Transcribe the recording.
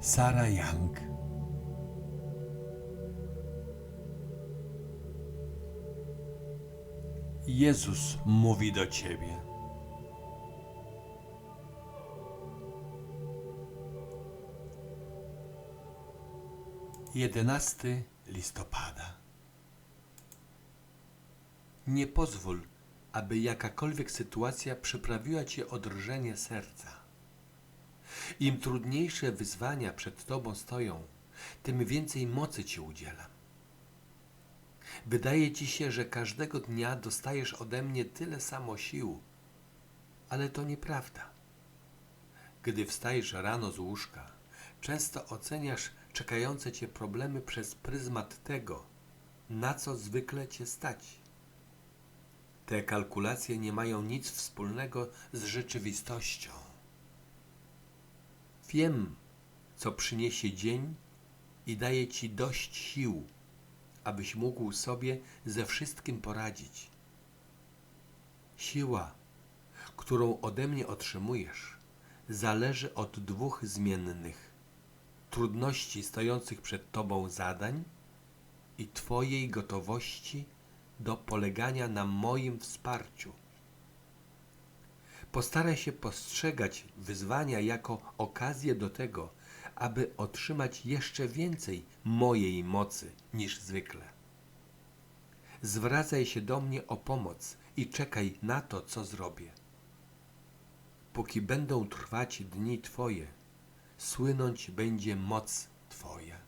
Sara Young. Jezus mówi do ciebie. Jedenasty listopada. Nie pozwól, aby jakakolwiek sytuacja przyprawiła cię o drżenie serca. Im trudniejsze wyzwania przed tobą stoją, tym więcej mocy ci udzielam. Wydaje ci się, że każdego dnia dostajesz ode mnie tyle samo sił, ale to nieprawda. Gdy wstajesz rano z łóżka, często oceniasz czekające cię problemy przez pryzmat tego, na co zwykle cię stać. Te kalkulacje nie mają nic wspólnego z rzeczywistością. Wiem, co przyniesie dzień i daje ci dość sił, abyś mógł sobie ze wszystkim poradzić. Siła, którą ode mnie otrzymujesz, zależy od dwóch zmiennych: trudności stojących przed tobą zadań i twojej gotowości do polegania na moim wsparciu. Postaraj się postrzegać wyzwania jako okazję do tego, aby otrzymać jeszcze więcej mojej mocy niż zwykle. Zwracaj się do mnie o pomoc i czekaj na to, co zrobię. Póki będą trwać dni Twoje, słynąć będzie moc Twoja.